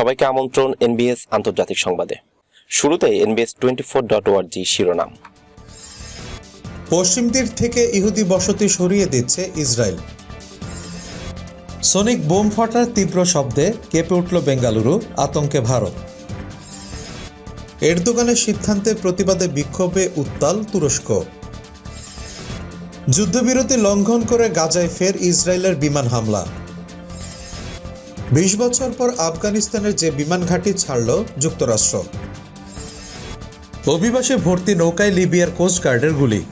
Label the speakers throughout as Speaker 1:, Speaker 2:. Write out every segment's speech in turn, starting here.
Speaker 1: সবাইকে আমন্ত্রণ এনবিএস আন্তর্জাতিক সংবাদে। শুরুতে এনবিএস টোয়েন্টি ফোর ডট ওয়ার্জি শিরোনাম।
Speaker 2: পশ্চিম তীর থেকে ইহুদি বসতি সরিয়ে দিচ্ছে ইসরায়েল। সনিক বোম ফাটার তীব্র শব্দে কেঁপে উঠল বেঙ্গালুরু, আতঙ্কে ভারত। এরদোগানের সিদ্ধান্তের প্রতিবাদে বিক্ষোভে উত্তাল তুরস্ক। যুদ্ধবিরতি লঙ্ঘন করে গাজায় ফের ইসরায়েলের বিমান হামলা। বিশ বছর পর আফগানিস্তানের যে বিমান ঘাঁটি ছাড়ল যুক্তরাষ্ট্র। অভিবাসে ভর্তি নৌকায় লিবিয়ার কোস্টগার্ডের গুলি।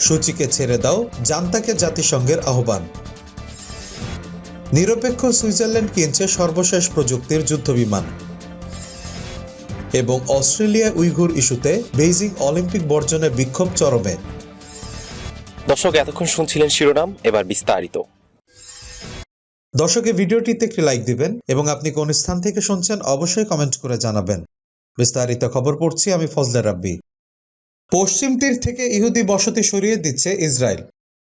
Speaker 2: সূচিকে ছেড়ে দাও জান্তাকে জাতিসংঘের আহ্বান। নিরপেক্ষ সুইজারল্যান্ড কিনছে সর্বশেষ প্রযুক্তির যুদ্ধবিমান। এবং অস্ট্রেলিয়া উইঘুর ইস্যুতে বেইজিং অলিম্পিক বর্জনে বিক্ষোভ চরমে।
Speaker 1: দর্শক, এতক্ষণ শুনছিলেন শিরোনাম, এবার বিস্তারিত।
Speaker 2: দর্শকের ভিডিওটিতে একটি লাইক দিবেন এবং আপনি কোন স্থান থেকে শুনছেন অবশ্যই কমেন্ট করে জানাবেন। বিস্তারিত খবর পড়ছি আমি ফজলে রাব্বি। পশ্চিম তীর থেকে ইহুদি বসতি সরিয়ে দিচ্ছে ইসরায়েল।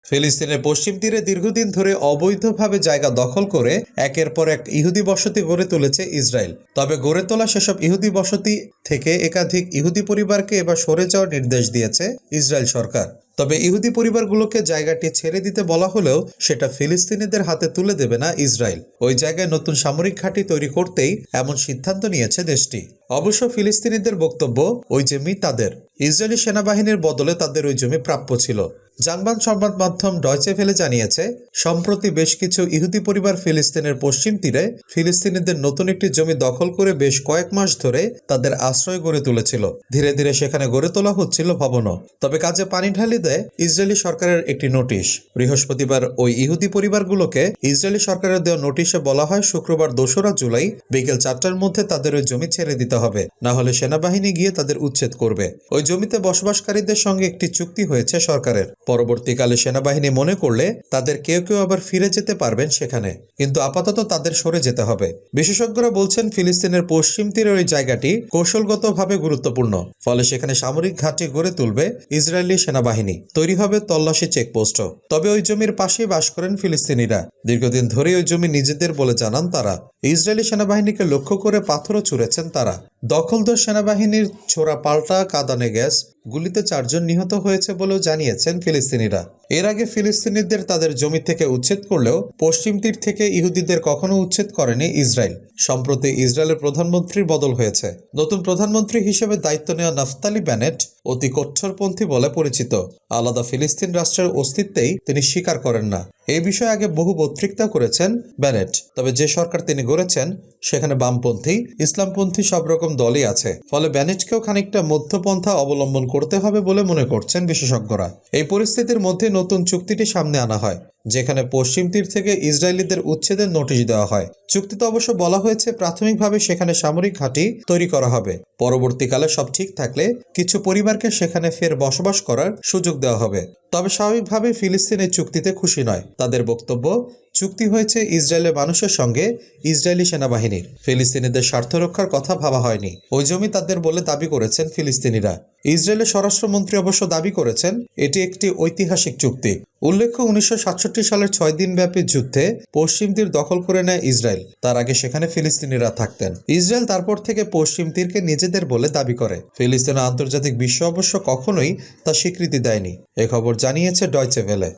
Speaker 2: ফিলিস্তিনের পশ্চিম তীরে দীর্ঘদিন ধরে অবৈধভাবে জায়গা দখল করে একের পর এক ইহুদি বসতি গড়ে তুলেছে ইসরায়েল। তবে গড়ে তোলা সেসব ইহুদি বসতি থেকে একাধিক ইহুদি পরিবারকে এবার সরে যাওয়ার নির্দেশ দিয়েছে ইসরায়েল সরকার। তবে ইহুদি পরিবারগুলোকে জায়গাটি ছেড়ে দিতে বলা হলেও সেটা ফিলিস্তিনিদের হাতে তুলে দেবে না ইসরায়েল। ওই জায়গায় নতুন সামরিক ঘাঁটি তৈরি করতেই এমন সিদ্ধান্ত নিয়েছে দেশটি। অবশ্য ফিলিস্তিনিদের বক্তব্য ওই জমি তাদের। ইসরায়েলি সেনাবাহিনীর বদলে তাদের ওই জমি প্রাপ্য ছিল। জার্মান সংবাদ মাধ্যম ডয়চে ফেলে জানিয়েছে, সম্প্রতি বেশ কিছু ইহুদি পরিবার ফিলিস্তিনের পশ্চিম তীরে ফিলিস্তিনিদের নতুন একটি জমি দখল করে বেশ কয়েক মাস ধরে তাদের আশ্রয় গড়ে তুলেছিল। ধীরে ধীরে সেখানে গড়ে তোলা হচ্ছিল ভবনও। তবে কাজে পানি ঢালি দেয় ইসরায়েলি সরকারের একটি নোটিশ। বৃহস্পতিবার ওই ইহুদি পরিবারগুলোকে ইসরায়েলি সরকারের দেওয়া নোটিশে বলা হয় শুক্রবার দোসরা জুলাই বিকেল চারটার মধ্যে তাদের ওই জমি ছেড়ে দিতে হবে, না হলে সেনাবাহিনী গিয়ে তাদের উচ্ছেদ করবে। ওই জমিতে বসবাসকারীদের সঙ্গে একটি চুক্তি হয়েছে সরকারের। পরবর্তীকালে সেনাবাহিনী মনে করলে তাদের কেউ কেউ আবার ফিরে যেতে পারবেন সেখানে, কিন্তু আপাতত তাদের সরে যেতে হবে। বিশেষজ্ঞরা বলছেন ফিলিস্তিনের পশ্চিম তীরের ওই জায়গাটি কৌশলগতভাবে গুরুত্বপূর্ণ, ফলে সেখানে সামরিক ঘাঁটি গড়ে তুলবে ইসরায়েলি সেনাবাহিনী। তৈরি হবে তল্লাশি চেকপোস্ট তবে ওই জমির পাশেই বাস করেন ফিলিস্তিনিরা। দীর্ঘদিন ধরে ওই জমি নিজেদের বলে জানান তারা। ইসরায়েলি সেনাবাহিনীকে লক্ষ্য করে পাথরও ছুঁড়েছেন তারা। দখলদার সেনাবাহিনীর ছোড়া পাল্টা কাদানে গ্যাস, গুলিতে চারজন নিহত হয়েছে বলেও জানিয়েছেন ফিলিস্তিনিরা। এর আগে ফিলিস্তিনিদের তাদের জমি থেকে উচ্ছেদ করলেও পশ্চিম তীর থেকে ইহুদিদের কখনো উচ্ছেদ করেনি ইসরায়েল। সম্প্রতি ইসরায়েলের প্রধানমন্ত্রীর বদল হয়েছে। নতুন প্রধানমন্ত্রী হিসেবে দায়িত্ব নেওয়া নাফতালি ব্যানেট অতি কঠোরপন্থী বলে পরিচিত। আলাদা ফিলিস্তিন রাষ্ট্রের অস্তিত্বেই তিনি স্বীকার করেন না। এই বিষয়ে আগে বহু বক্তৃতা করেছেন ব্যানেট। তবে যে সরকার তিনি গড়েছেন, সেখানে বামপন্থী, ইসলামপন্থী সব রকম দলই আছে। ফলে ব্যানেজকেও খানিকটা মধ্যপন্থা অবলম্বন করতে হবে বলে মনে করছেন বিশেষজ্ঞরা। এই পরিস্থিতির মধ্যে নতুন চুক্তিটি সামনে আনা হয়। যেখানে পশ্চিম তীর থেকে ইসরায়েলিদের উচ্ছেদের নোটিশ দেওয়া হয়। চুক্তিতে অবশ্য বলা হয়েছে, প্রাথমিকভাবে সেখানে সামরিক ঘাঁটি তৈরি করা হবে। পরবর্তীকালে সব ঠিক থাকলে কিছু পরিবারকে সেখানে ফের বসবাস করার সুযোগ দেওয়া হবে। তবে স্বাভাবিকভাবে ফিলিস্তিন এই চুক্তিতে খুশি নয়। তাদের বক্তব্য, চুক্তি হয়েছে ইসরায়েলের মানুষের সঙ্গে ইসরায়েলি সেনাবাহিনীর। ফিলিস্তিনিদের স্বার্থ রক্ষার কথা ভাবা হয়নি। ওই জমি তাদের বলে দাবি করেছেন ফিলিস্তিনিরা। ইসরায়েলের স্বরাষ্ট্রমন্ত্রী অবশ্য দাবি করেছেন, এটি একটি ঐতিহাসিক চুক্তি। উল্লেখ্য, উনিশশো সাতষট্টি সালের ছয় দিনব্যাপী যুদ্ধে পশ্চিম তীর দখল করে নেয় ইসরায়েল। তার আগে সেখানে ফিলিস্তিনিরা থাকতেন। ইসরায়েল তারপর থেকে পশ্চিম তীরকে নিজেদের বলে দাবি করে। ফিলিস্তিন আন্তর্জাতিক বিশ্ব অবশ্য কখনোই তা স্বীকৃতি দেয়নি। এ খবর জানিয়েছে ডয়চে ভেলে।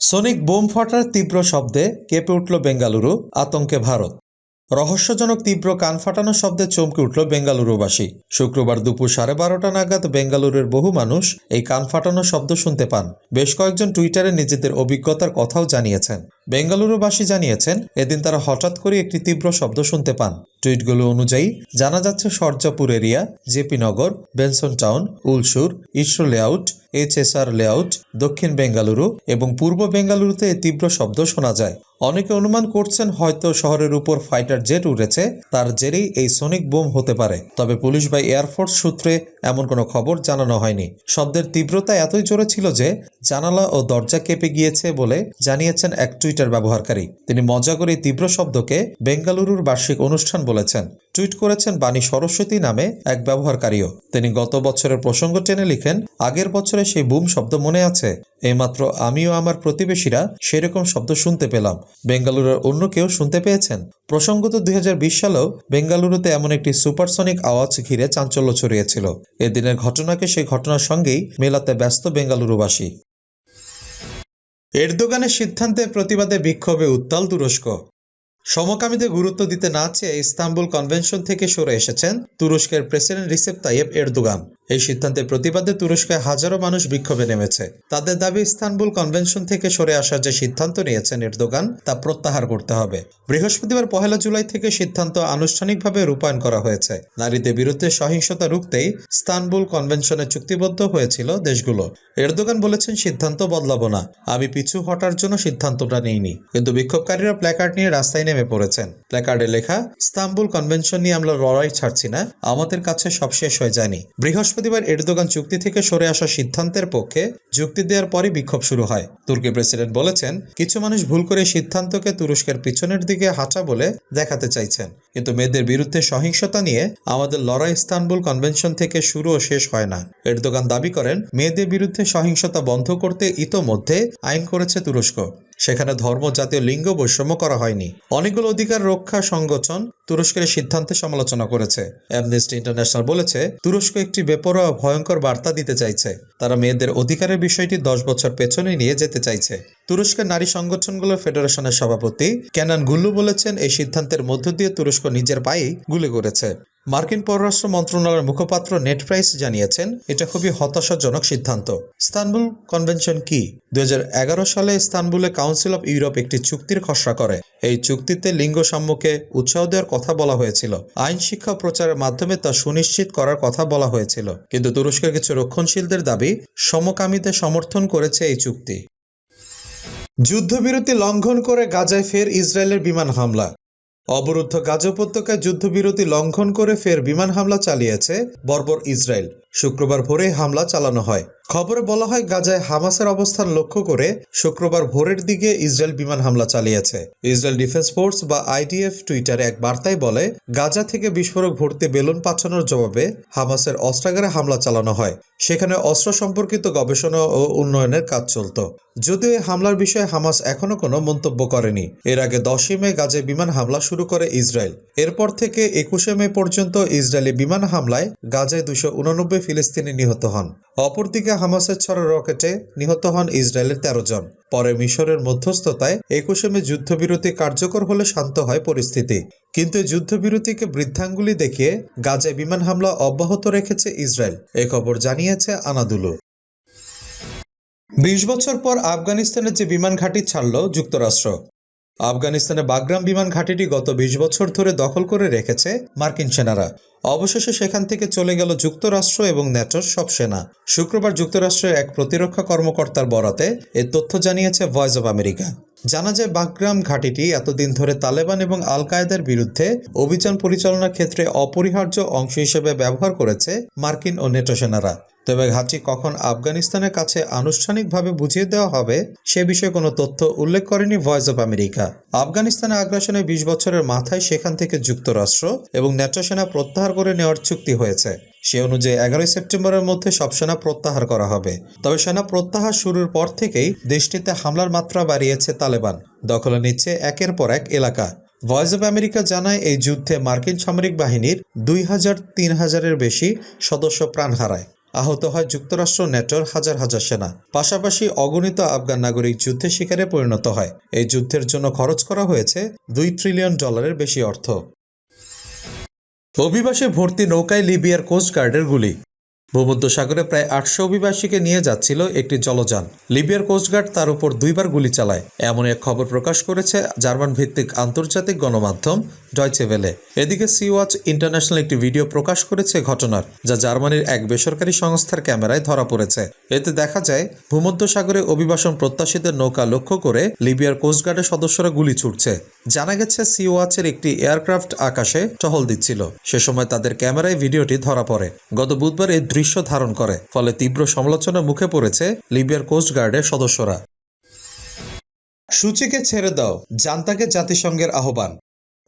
Speaker 2: সনিক বোম ফাটার তীব্র শব্দে কেঁপে উঠল বেঙ্গালুরু, আতঙ্কে ভারত। রহস্যজনক তীব্র কান ফাটানো শব্দে চমকে উঠল বেঙ্গালুরুবাসী। শুক্রবার দুপুর সাড়ে বারোটা নাগাদ বেঙ্গালুরের বহু মানুষ এই কান ফাটানো শব্দ শুনতে পান। বেশ কয়েকজন টুইটারে নিজেদের অভিজ্ঞতার কথাও জানিয়েছেন। বেঙ্গালুরুবাসী জানিয়েছেন, এদিন তারা হঠাৎ করে একটি তীব্র শব্দ শুনতে পান। টুইটগুলো অনুযায়ী, জানা যাচ্ছে Sarjapur area, JP Nagar, Benson Town, Ulsoor, ISRO layout H S R layout, দক্ষিণ বেঙ্গালুরু এবং পূর্ব বেঙ্গালুরুতে তীব্র শব্দ শোনা যায়। অনেকে অনুমান করছেন হয়তো শহরের উপর ফাইটার জেট উড়েছে, তার জেরেই এই সনিক বোম হতে পারে। তবে পুলিশ বা এয়ারফোর্স সূত্রে এমন কোনো খবর জানানো হয়নি। শব্দের তীব্রতা এতই জোরে ছিল যে, জানালা ও দরজা কেঁপে গিয়েছে বলে জানিয়েছেন এক টুইটার ব্যবহারকারী। তিনি মজা করে তীব্র শব্দকে বেঙ্গালুরুর বার্ষিক অনুষ্ঠান বলে চলেছেন টুইট করেছেন বাণী সরস্বতী নামে এক ব্যবহারকারীও। তিনি গত বছরের প্রসঙ্গ টেনে লিখেন, আগের বছরে সেই বুম শব্দ মনে আছে। এইমাত্র আমিও আমার প্রতিবেশীরা সেরকম শব্দ শুনতে পেলাম। বেঙ্গালুরুর অন্য কেউ শুনতে পেয়েছেন? প্রসঙ্গত দুই হাজার বিশ সালেও বেঙ্গালুরুতে এমন একটি সুপারসনিক আওয়াজ ঘিরে চাঞ্চল্য ছড়িয়েছিল। এদিনের ঘটনাকে সেই ঘটনার সঙ্গেই মেলাতে ব্যস্ত বেঙ্গালুরুবাসী। এরদোগানের সিদ্ধান্তে প্রতিবাদে বিক্ষোভে উত্তাল তুরস্ক। সমকামীদের গুরুত্ব দিতে না চেয়ে ইস্তাম্বুল কনভেনশন থেকে সরে এসেছেন তুরস্কের প্রেসিডেন্ট রিসেপ তাইয়েব এরদোগান। এই সিদ্ধান্তের প্রতিবাদে তুরস্কে হাজারো মানুষ বিক্ষোভে নেমেছে। তাদের দাবি, ইস্তানবুল কনভেনশন থেকে সরে আসার যে সিদ্ধান্ত নিয়েছেন এরদোগান, তা প্রত্যাহার করতে হবে। বৃহস্পতিবার পহেলা জুলাই থেকে সিদ্ধান্ত আনুষ্ঠানিকভাবে রূপায়ণ করা হয়েছে। নারীদের বিরুদ্ধে সহিংসতা রুখতেই ইস্তানবুল কনভেনশনে চুক্তিবদ্ধ হয়েছিল দেশগুলো। এরদোগান বলেছেন, সিদ্ধান্ত বদলাবো না। আমি পিছু হটার জন্য সিদ্ধান্তটা নিইনি। কিন্তু বিক্ষোভকারীরা প্ল্যাকার্ড নিয়ে রাস্তায় নেমে পড়েছেন। প্ল্যাকার্ডে লেখা ইস্তাম্বুল কনভেনশন নিয়ে আমরা লড়াই ছাড়ছি না। আমাদের কাছে সব শেষ হয়ে যায়নি। বৃহস্পতিবার এরদোগান চুক্তি থেকে সরে আসা সিদ্ধান্তের পক্ষে যুক্তি দেওয়ার পরই বিক্ষোভ শুরু হয়। তুর্কি প্রেসিডেন্ট বলেছেন, কিছু মানুষ ভুল করে সিদ্ধান্তকে তুরস্কের পিছনের দিকে হাঁটা বলে দেখাতে চাইছেন। কিন্তু মেয়েদের বিরুদ্ধে সহিংসতা নিয়ে আমাদের লড়াই ইস্তানবুল কনভেনশন থেকে শুরু ও শেষ হয় না। এরদোগান দাবি করেন, মেয়েদের বিরুদ্ধে সহিংসতা বন্ধ করতে ইতোমধ্যে আইন করেছে তুরস্ক। সেখানে ধর্ম, জাতীয় লিঙ্গ বৈষম্য করা হয়নি। অনেকগুলো অধিকার রক্ষা সংগঠন তুরস্কের সিদ্ধান্তে সমালোচনা করেছে। অ্যামনেস্টি ইন্টারন্যাশনাল বলেছে, তুরস্ক একটি বেপরোয়া ভয়ঙ্কর বার্তা দিতে চাইছে। তারা মেয়েদের অধিকারের বিষয়টি দশ বছর পেছনে নিয়ে যেতে চাইছে। তুরস্কের নারী সংগঠনগুলোর ফেডারেশনের সভাপতি ক্যানান গুল্লু বলেছেন, এই সিদ্ধান্তের মধ্য দিয়ে তুরস্ক নিজের পায়েই গুলি করেছে। মার্কিন পররাষ্ট্র মন্ত্রণালয়ের মুখপাত্র নেট প্রাইস জানিয়েছেন, এটা খুবই হতাশাজনক সিদ্ধান্ত। ইস্তানবুল কনভেনশন কি? দুই হাজার এগারো সালে ইস্তানবুলে কাউন্সিল অফ ইউরোপ একটি চুক্তির খসড়া করে। এই চুক্তিতে লিঙ্গ সাম্যকে উৎসাহ দেওয়ার কথা বলা হয়েছিল। আইন শিক্ষা প্রচারের মাধ্যমে তা সুনিশ্চিত করার কথা বলা হয়েছিল। কিন্তু তুরস্কের কিছু রক্ষণশীলদের দাবি, সমকামীদের সমর্থন করেছে এই চুক্তি। যুদ্ধবিরতি লঙ্ঘন করে গাজায় ফের ইসরায়েলের বিমান হামলা। অবরুদ্ধ গাজা উপত্যকায় যুদ্ধবিরতি লঙ্ঘন করে ফের বিমান হামলা চালিয়েছে বর্বর ইসরায়েল। শুক্রবার ভোরে হামলা চালানো হয়। খবরে বলা হয়, গাজায় হামাসের অবস্থান লক্ষ্য করে শুক্রবার ভোরের দিকে ইসরায়েল বিমান হামলা চালিয়েছে। ইসরায়েল ডিফেন্স ফোর্স বা আইডিএফ টুইটারে এক বার্তায় বলে, গাজা থেকে বিস্ফোরক ভর্তি বেলুন পাঠানোর জবাবে হামাসের অস্ত্রাগারে হামলা চালানো হয়। সেখানে অস্ত্র সম্পর্কিত গবেষণা ও উন্নয়নের কাজ চলত। যদিও এই হামলার বিষয়ে হামাস এখনও কোনো মন্তব্য করেনি। এর আগে দশই মে গাজে বিমান হামলা শুরু করে ইসরায়েল। এরপর থেকে একুশে মে পর্যন্ত ইসরায়েলি বিমান হামলায় গাজায় দুশো উননব্বই ফিলিস্তিনি নিহত হন। অপরদিকে হামাসের ছড়া রকেটে নিহত হন ইসরায়েলের তেরো জন। পরে মিশরের মধ্যস্থতায় একুশে মে যুদ্ধবিরতি কার্যকর হলে শান্ত হয় পরিস্থিতি। কিন্তু যুদ্ধবিরতিকে বৃদ্ধাঙ্গুলি দেখিয়ে গাজায় বিমান হামলা অব্যাহত রেখেছে ইসরায়েল। এ খবর জানিয়েছে আনাদুলু। বিশ বছর পর আফগানিস্তানের যে বিমান ঘাঁটি ছাড়ল যুক্তরাষ্ট্র। আফগানিস্তানে বাগরাম বিমান ঘাঁটিটি গত বিশ বছর ধরে দখল করে রেখেছে মার্কিন সেনারা। অবশেষে সেখান থেকে চলে গেল যুক্তরাষ্ট্র এবং ন্যাটোর সব সেনা। শুক্রবার যুক্তরাষ্ট্রের এক প্রতিরক্ষা কর্মকর্তার বরাতে এ তথ্য জানিয়েছে ভয়েস অব আমেরিকা। জানা যায় বাগরাম ঘাঁটিটি এতদিন ধরে তালেবান এবং আল কায়েদার বিরুদ্ধে অভিযান পরিচালনার ক্ষেত্রে অপরিহার্য অংশ হিসেবে ব্যবহার করেছে মার্কিন ও নেটো সেনারা। তবে ঘাঁটি কখন আফগানিস্তানের কাছে আনুষ্ঠানিকভাবে বুঝিয়ে দেওয়া হবে, সে বিষয়ে কোনো তথ্য উল্লেখ করেনি ভয়েস অব আমেরিকা। আফগানিস্তানে আগ্রাসনের বিশ বছরের মাথায় সেখান থেকে যুক্তরাষ্ট্র এবং ন্যাটো সেনা প্রত্যাহার করে নেওয়ার চুক্তি হয়েছে। সে অনুযায়ী এগারোই সেপ্টেম্বরের মধ্যে সব সেনা প্রত্যাহার করা হবে। তবে সেনা প্রত্যাহার শুরুর পর থেকেই দেশটিতে হামলার মাত্রা বাড়িয়েছে তালেবান। দখলে নিচ্ছে একের পর এক এলাকা। ভয়েস অব আমেরিকা জানায়, এই যুদ্ধে মার্কিন সামরিক বাহিনীর দুই হাজার, তিন হাজারের বেশি সদস্য প্রাণ হারায়। আহত হয় যুক্তরাষ্ট্র নেটোর হাজার হাজার সেনা। পাশাপাশি অগণিত আফগান নাগরিক যুদ্ধে শিকারে পরিণত হয়। এই যুদ্ধের জন্য খরচ করা হয়েছে দুই ট্রিলিয়ন ডলারের বেশি অর্থ। অভিবাসে ভর্তি নৌকায় লিবিয়ার কোস্টগার্ডের গুলি। ভূমধ্যসাগরে প্রায় আটশো অভিবাসীকে নিয়ে যাচ্ছিল একটি জলযান। লিবিয়ার কোস্টগার্ড তার উপর দুইবার গুলি চালায়। এমন এক খবর প্রকাশ করেছে জার্মান ভিত্তিক আন্তর্জাতিক গণমাধ্যম ডয়চেভেলে এদিকে সি ওয়াচ ইন্টারন্যাশনাল একটি ভিডিও প্রকাশ করেছে ঘটনার, যা জার্মানির এক বেসরকারি সংস্থার ক্যামেরায় ধরা পড়েছে। এতে দেখা যায়, ভূমধ্যসাগরে অভিবাসন প্রত্যাশীদের নৌকা লক্ষ্য করে লিবিয়ার কোস্টগার্ডের সদস্যরা গুলি ছুটছে। জানা গেছে সি ওয়াচের একটি এয়ারক্রাফট আকাশে টহল দিচ্ছিল। সে সময় তাদের ক্যামেরায় ভিডিওটি ধরা পড়ে। গত বুধবার এই দৃশ্য ধারণ করে, ফলে তীব্র সমালোচনার মুখে পড়েছে লিবিয়ার কোস্টগার্ডের সদস্যরা। সূচিকে ছেড়ে দাও, জান্তাকে জাতিসংঘের আহ্বান।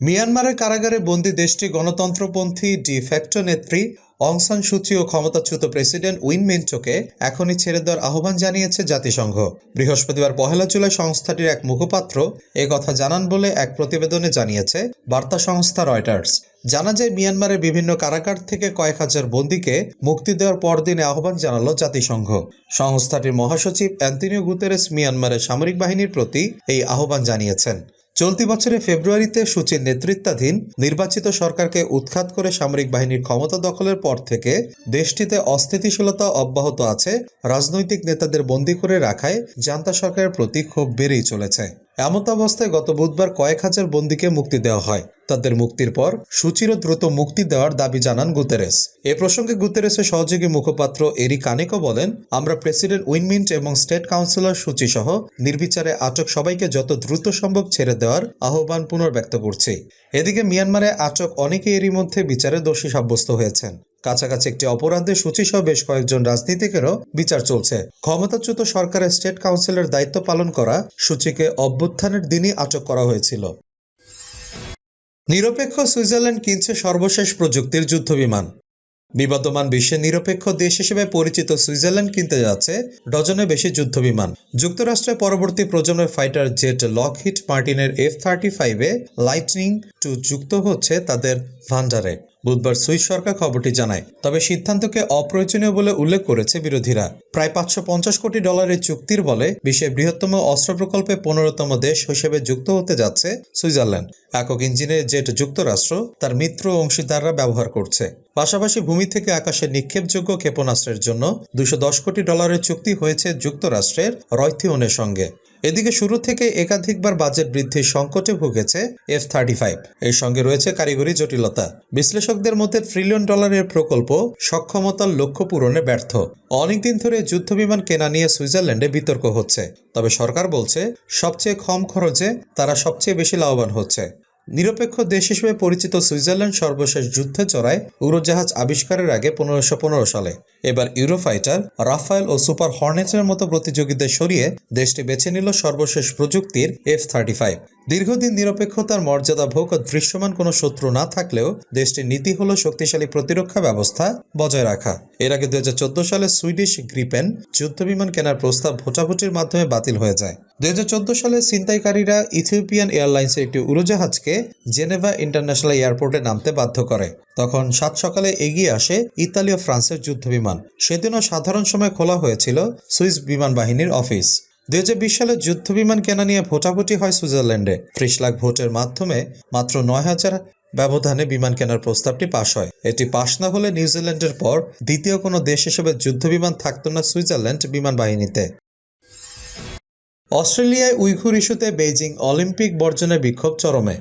Speaker 2: মিয়ানমারের কারাগারে বন্দী দেশটি গণতন্ত্রপন্থী ডি ফ্যাক্টো নেত্রী অং সান সুচি ও ক্ষমতাচ্যুত প্রেসিডেন্ট উইন মিন্টোকে এখনই ছেড়ে দেওয়ার আহ্বান জানিয়েছে জাতিসংঘ। বৃহস্পতিবার পহেলা জুলাই সংস্থাটির এক মুখপাত্র এ কথা জানান বলে এক প্রতিবেদনে জানিয়েছে বার্তা সংস্থা রয়টার্স। জানা যায়, মিয়ানমারের বিভিন্ন কারাগার থেকে কয়েক হাজার বন্দীকে মুক্তি দেওয়ার পরদিনে আহ্বান জানালো জাতিসংঘ। সংস্থাটির মহাসচিব অ্যান্টনিও গুতেরেস মিয়ানমারের সামরিক বাহিনীর প্রতি এই আহ্বান জানিয়েছেন। চলতি বছরের ফেব্রুয়ারিতে সূচির নেতৃত্বাধীন নির্বাচিত সরকারকে উৎখাত করে সামরিক বাহিনীর ক্ষমতা দখলের পর থেকে দেশটিতে অস্থিতিশীলতা অব্যাহত আছে, রাজনৈতিক নেতাদের বন্দী করে রাখায় জান্তা সরকারের প্রতি ক্ষোভ বেড়েই চলেছে। এমত অবস্থায় গত বুধবার কয়েক হাজার বন্দীকে মুক্তি দেওয়া হয়। তাদের মুক্তির পর সুচির দ্রুত মুক্তি দেওয়ার দাবি জানান গুতেরেস। এ প্রসঙ্গে গুতেরেসের সহযোগী মুখপাত্র এরি কানেকো বলেন, আমরা প্রেসিডেন্ট উইনমিন্ট এবং স্টেট কাউন্সিলর সূচি সহ নির্বিচারে আটক সবাইকে যত দ্রুত সম্ভব ছেড়ে দেওয়ার আহ্বান পুনর্ব্যক্ত করছি। এদিকে মিয়ানমারে আটক অনেকে এরই মধ্যে বিচারে দোষী সাব্যস্ত হয়েছেন। কাছাকাছি একটি অপরাধে সূচিসহ বেশ কয়েকজন রাজনীতিকেরও বিচার চলছে। ক্ষমতাচ্যুত সরকারের স্টেট কাউন্সিলের দায়িত্ব পালন করা সূচিকে অভ্যুত্থানের দিনই আটক করা হয়েছিল। নিরপেক্ষ সুইজারল্যান্ড কিনছে সর্বশেষ প্রযুক্তির যুদ্ধবিমান। বিবদমান বিশ্বের নিরপেক্ষ দেশ হিসেবে পরিচিত সুইজারল্যান্ড কিনতে যাচ্ছে ডজনে বেশি যুদ্ধবিমান। যুক্তরাষ্ট্রের পরবর্তী প্রজন্মের ফাইটার জেট লকহিট মার্টিনের এফ থার্টি ফাইভে লাইটনিং টু যুক্ত হচ্ছে তাদের ভান্ডারে বুধবার সুইস সরকার খবরটি জানায়। তবে সিদ্ধান্তকে অপ্রয়োজনীয় বলে উল্লেখ করেছে বিরোধীরা। প্রায় পাঁচশো পঞ্চাশ কোটি ডলারের চুক্তির বলে বিশ্বের বৃহত্তম অস্ত্র প্রকল্পে পনেরোতম দেশ হিসেবে যুক্ত হতে যাচ্ছে সুইজারল্যান্ড। একক ইঞ্জিনের জেট যুক্তরাষ্ট্র তার মিত্র অংশীদাররা ব্যবহার করছে। পাশাপাশি ভূমি থেকে আকাশে নিক্ষেপযোগ্য ক্ষেপণাস্ত্রের জন্য দুশো কোটি ডলারের চুক্তি হয়েছে যুক্তরাষ্ট্রের রয়থিওনের সঙ্গে। এদিকে শুরু থেকে একাধিকবার বাজেট বৃদ্ধির সংকটে ভুগেছে এফ থার্টি ফাইভ। এর সঙ্গে রয়েছে কারিগরি জটিলতা। বিশ্লেষকদের মধ্যে ট্রিলিয়ন ডলারের প্রকল্প সক্ষমতার লক্ষ্য পূরণে ব্যর্থ। অনেকদিন ধরে যুদ্ধ বিমান কেনা নিয়ে সুইজারল্যান্ডে বিতর্ক হচ্ছে। তবে সরকার বলছে, সবচেয়ে কম খরচে তারা সবচেয়ে বেশি লাভবান হচ্ছে। নিরপেক্ষ দেশ হিসেবে পরিচিত সুইজারল্যান্ড সর্বশেষ যুদ্ধে চড়ায় উড়োজাহাজ আবিষ্কারের আগে পনেরোশো পনেরো সালে। এবার ইউরোফাইটার রাফায়েল ও সুপার হর্নেটের মতো প্রতিযোগীদের সরিয়ে দেশটি বেছে নিল সর্বশেষ প্রযুক্তির এফ থার্টি ফাইভ। দীর্ঘদিন নিরপেক্ষতার মর্যাদা ভোগ দৃশ্যমান কোনো শত্রু না থাকলেও দেশটির নীতি হল শক্তিশালী প্রতিরক্ষা ব্যবস্থা বজায় রাখা। এর আগে দু হাজার চোদ্দ সালে সুইডিশ গ্রিপেন যুদ্ধবিমান কেনার প্রস্তাব ভোটাভুটির মাধ্যমে বাতিল হয়ে যায়। দুই হাজার চোদ্দ সালে ছিনতাইকারীরা ইথিওপিয়ান এয়ারলাইন্সের একটি উড়োজাহাজকে জেনেভা ইন্টারন্যাশনাল এয়ারপোর্টে নামতে বাধ্য করে। তখন সাত সকালে এগিয়ে আসে ইতালি ও ফ্রান্সের যুদ্ধবিমান। সেদিনও সাধারণ সময় খোলা হয়েছিল সুইস বিমান বাহিনীর অফিস। দুই হাজার বিশ সালে যুদ্ধবিমান কেনা নিয়ে ভোটাভুটি হয় সুইজারল্যান্ডে। ত্রিশ লাখ ভোটের মাধ্যমে মাত্র নয় হাজার ব্যবধানে বিমান কেনার প্রস্তাবটি পাশ হয়। এটি পাশ না হলে নিউজিল্যান্ডের পর দ্বিতীয় কোনো দেশ হিসেবে যুদ্ধবিমান থাকত না সুইজারল্যান্ড বিমান বাহিনীতে অস্ট্রেলিয়ায় উইঘুর ইস্যুতে বেইজিং অলিম্পিক বর্জনের বিক্ষোভ চরমে।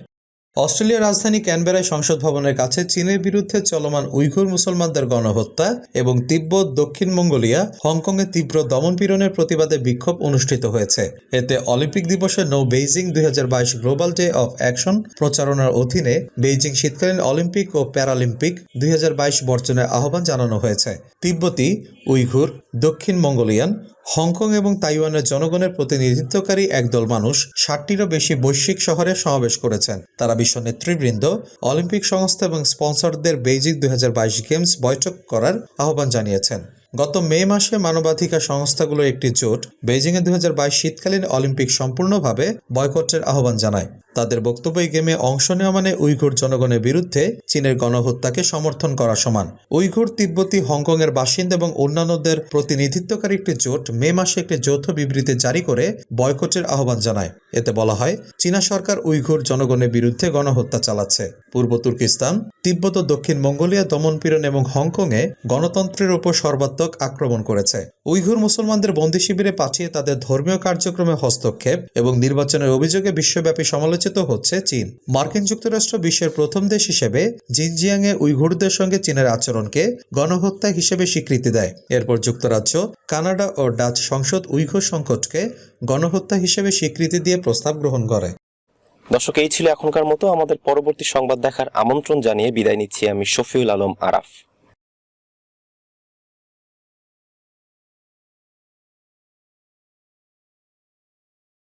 Speaker 2: অস্ট্রেলিয়ার রাজধানী ক্যানবেরায় সংসদ ভবনের কাছে চীনের বিরুদ্ধে চলমান উইঘুর মুসলমানদের গণহত্যা এবং তিব্বত, দক্ষিণ মঙ্গোলিয়া, হংকংয়ে তীব্র দমনপীড়নের প্রতিবাদে বিক্ষোভ অনুষ্ঠিত হয়েছে। এতে অলিম্পিক দিবসে নো বেইজিং দুই হাজার বাইশ গ্লোবাল ডে অফ অ্যাকশন প্রচারণার অধীনে বেইজিং শীতকালীন অলিম্পিক ও প্যারালিম্পিক দুই হাজার বাইশ বর্জনের আহ্বান জানানো হয়েছে। তিব্বতী, উইঘুর, দক্ষিণ মঙ্গোলিয়ান হংকং এবং তাইওয়ানের জনগণের প্রতিনিধিত্বকারী একদল মানুষ ষাটটিরও বেশি বৈশ্বিক শহরে সমাবেশ করেছেন। তারা বিশ্ব নেতৃবৃন্দ, অলিম্পিক সংস্থা এবং স্পন্সরদের বেইজিং দু হাজার বাইশ গেমস বৈঠক করার আহ্বান জানিয়েছেন। গত মে মাসে মানবাধিকার সংস্থাগুলোর একটি জোট বেইজিংয়ে দু হাজার বাইশ শীতকালীন অলিম্পিক সম্পূর্ণভাবে বয়কটের আহ্বান জানায়। তাদের বক্তব্য গেমে অংশ নেওয়া মানে উইঘুর জনগণের বিরুদ্ধে চীনের গণহত্যাকে সমর্থন করা সমান। উইঘুর, তিব্বতি হংকং এর বাসিন্দা এবং অন্যান্যদের প্রতিনিধিত্বকারী একটি জোট মে মাসে একটি যৌথ বিবৃতি জারি করে বয়কটের আহ্বান জানায়। এতে বলা হয়, চীনা সরকার উইঘুর জনগণের বিরুদ্ধে গণহত্যা চালাচ্ছে। পূর্ব তুর্কিস্তান, তিব্বত ও দক্ষিণ মঙ্গোলিয়া দমনপীড়ন এবং হংকংয়ে গণতন্ত্রের ওপর সর্বাত্মক আক্রমণ করেছে। উইঘুর মুসলমানদের বন্দি শিবিরে পাঠিয়ে তাদের ধর্মীয় কার্যক্রমে হস্তক্ষেপ এবং নির্বাচনের অভিযোগে বিশ্বব্যাপী সমালোচিত হচ্ছে চীন। মার্কিন যুক্তরাষ্ট্র বিশ্বের প্রথম দেশ হিসেবে জিনজিয়াংয়ে উইঘুরদের সঙ্গে চীনের আচরণকে গণহত্যা হিসেবে স্বীকৃতি দেয়। এরপর যুক্তরাজ্য, কানাডা ও ডাচ সংসদ উইঘুর সংকটকে গণহত্যা হিসেবে স্বীকৃতি দিয়ে প্রস্তাব গ্রহণ করে।
Speaker 1: দর্শক, এই ছিল এখনকার মতো। আমাদের পরবর্তী সংবাদ দেখার আমন্ত্রণ জানিয়ে বিদায় নিচ্ছি আমি শফিউল আলম আরাফ।